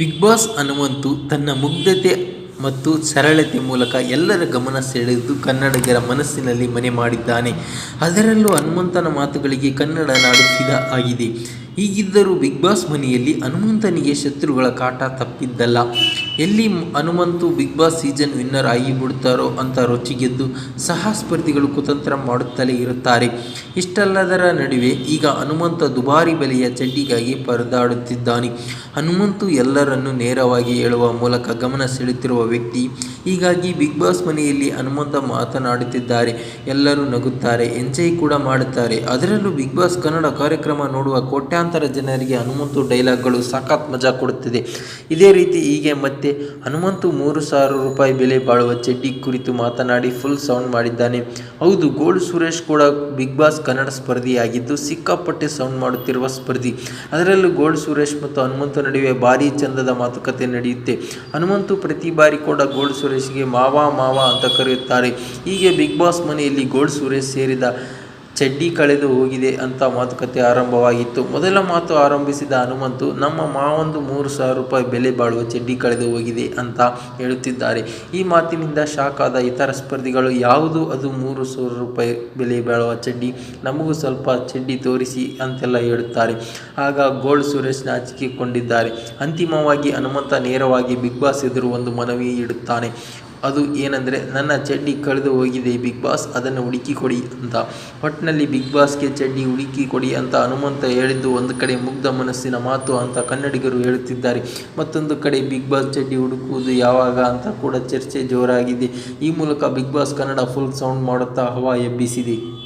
Big boss Hanumanthu ತನ್ನ ಮುಗ್ಧತೆ ಮತ್ತು ಸರಳತೆ ಮೂಲಕ ಎಲ್ಲರ ಗಮನ ಸೆಳೆದು ಕನ್ನಡಿಗರ ಮನಸ್ಸಿನಲ್ಲಿ ಮನೆ ಮಾಡಿದ್ದಾನೆ. ಅದರಲ್ಲೂ ಹನುಮಂತನ ಮಾತುಗಳಿಗೆ ಕನ್ನಡ ನಾಡು ಫಿದಾ ಆಗಿದೆ. ಹೀಗಿದ್ದರೂ ಬಿಗ್ ಬಾಸ್ ಮನೆಯಲ್ಲಿ ಹನುಮಂತನಿಗೆ ಶತ್ರುಗಳ ಕಾಟ ತಪ್ಪಿದ್ದಲ್ಲ. ಎಲ್ಲಿ Hanumanthu Bigg Boss season winner ಆಗಿಬಿಡ್ತಾರೋ ಅಂತ ರೊಚ್ಚಿಗೆದ್ದು ಸಹ ಸ್ಪರ್ಧಿಗಳು ಕುತಂತ್ರ ಮಾಡುತ್ತಲೇ ಇರುತ್ತಾರೆ. ಇಷ್ಟಲ್ಲದರ ನಡುವೆ ಈಗ ಹನುಮಂತ ದುಬಾರಿ ಬೆಲೆಯ ಚಡ್ಡಿಗಾಗಿ ಪರದಾಡುತ್ತಿದ್ದಾನೆ. ಹನುಮಂತು ಎಲ್ಲರನ್ನು ನೇರವಾಗಿ ಹೇಳುವ ಮೂಲಕ ಗಮನ ಸೆಳೆಯುತ್ತಿರುವ ವ್ಯಕ್ತಿ ಹೀಗಾಗಿ ಬಿಗ್ ಬಾಸ್ ಮನೆಯಲ್ಲಿ ಹನುಮಂತ ಮಾತನಾಡುತ್ತಿದ್ದಾರೆ. ಎಲ್ಲರೂ ನಗುತ್ತಾರೆ, ಎಂಜಾಯ್ ಕೂಡ ಮಾಡುತ್ತಾರೆ. ಅದರಲ್ಲೂ ಬಿಗ್ ಬಾಸ್ ಕನ್ನಡ ಕಾರ್ಯಕ್ರಮ ನೋಡುವ ಕೋಟ್ಯಾಂತರ ಜನರಿಗೆ ಹನುಮಂತು ಡೈಲಾಗ್ಗಳು ಸಖತ್ ಮಜಾ ಕೊಡುತ್ತಿದೆ. ಇದೇ ರೀತಿ ಹೀಗೆ ಮತ್ತೆ ಹನುಮಂತು ಮೂರು ಸಾವಿರ ರೂಪಾಯಿ ಬೆಲೆ ಬಾಳುವ ಚಡ್ಡಿ ಕುರಿತು ಮಾತನಾಡಿ ಫುಲ್ ಸೌಂಡ್ ಮಾಡಿದ್ದಾನೆ. ಹೌದು ಗೋಲ್ಡ್ ಸುರೇಶ್ ಕೂಡ ಬಿಗ್ ಬಾಸ್ ಕನ್ನಡ ಸ್ಪರ್ಧಿಯಾಗಿದ್ದು ಸಿಕ್ಕಾಪಟ್ಟೆ ಸೌಂಡ್ ಮಾಡುತ್ತಿರುವ ಸ್ಪರ್ಧಿ. ಅದರಲ್ಲೂ ಗೋಲ್ಡ್ ಸುರೇಶ್ ಮತ್ತು ಹನುಮಂತು ನಡುವೆ ಭಾರಿ ಚಂದದ ಮಾತುಕತೆ ನಡೆಯುತ್ತೆ. ಹನುಮಂತು ಪ್ರತಿ ಬಾರಿ ಕೂಡ ಗೋಲ್ಡ್ ಸುರೇಶ್ಗೆ ಮಾವ ಮಾವ ಅಂತ ಕರೆಯುತ್ತಾರೆ. ಹೀಗೆ ಬಿಗ್ ಬಾಸ್ ಮನೆಯಲ್ಲಿ ಗೋಲ್ಡ್ ಸುರೇಶ್ ಸೇರಿದ ಚಡ್ಡಿ ಕಳೆದು ಹೋಗಿದೆ ಅಂತ ಮಾತುಕತೆ ಆರಂಭವಾಗಿತ್ತು. ಮೊದಲ ಮಾತು ಆರಂಭಿಸಿದ ಹನುಮಂತು, ನಮ್ಮ ಮಾವೊಂದು ಮೂರು ಸಾವಿರ ರೂಪಾಯಿ ಬೆಲೆ ಬಾಳುವ ಚಡ್ಡಿ ಕಳೆದು ಹೋಗಿದೆ ಅಂತ ಹೇಳುತ್ತಿದ್ದಾರೆ. ಈ ಮಾತಿನಿಂದ ಶಾಕ್ ಆದ ಇತರ ಸ್ಪರ್ಧಿಗಳು, ಯಾವುದು ಅದು ಮೂರು ಸಾವಿರ ರೂಪಾಯಿ ಬೆಲೆ ಬಾಳುವ ಚಡ್ಡಿ? ನಮಗೂ ಸ್ವಲ್ಪ ಚಡ್ಡಿ ತೋರಿಸಿ ಅಂತೆಲ್ಲ ಹೇಳುತ್ತಾರೆ. ಆಗ ಗೋಲ್ಡ್ ಸುರೇಶ್ ನಾಚಿಕೆಕೊಂಡಿದ್ದಾರೆ ಅಂತಿಮವಾಗಿ ಹನುಮಂತ ನೇರವಾಗಿ ಬಿಗ್ ಬಾಸ್ ಎದುರು ಒಂದು ಮನವಿ ಇಡುತ್ತಾನೆ. ಅದು ಏನಂದರೆ, ನನ್ನ ಚಡ್ಡಿ ಕಳೆದು ಹೋಗಿದೆ, ಬಿಗ್ ಬಾಸ್ ಅದನ್ನು ಹುಡುಕಿ ಕೊಡಿ ಅಂತ. ಒಟ್ಟಿನಲ್ಲಿ ಬಿಗ್ ಬಾಸ್ಗೆ ಚಡ್ಡಿ ಹುಡುಕಿ ಕೊಡಿ ಅಂತ ಹನುಮಂತ ಹೇಳಿದ್ದು ಒಂದು ಕಡೆ ಮುಗ್ಧ ಮನಸ್ಸಿನ ಮಾತು ಅಂತ ಕನ್ನಡಿಗರು ಹೇಳುತ್ತಿದ್ದಾರೆ. ಮತ್ತೊಂದು ಕಡೆ ಬಿಗ್ ಬಾಸ್ ಚಡ್ಡಿ ಹುಡುಕುವುದು ಯಾವಾಗ ಅಂತ ಕೂಡ ಚರ್ಚೆ ಜೋರಾಗಿದೆ. ಈ ಮೂಲಕ Bigg Boss Kannada full sound ಮಾಡುತ್ತಾ ಹವಾ ಎಬ್ಬಿಸಿದೆ.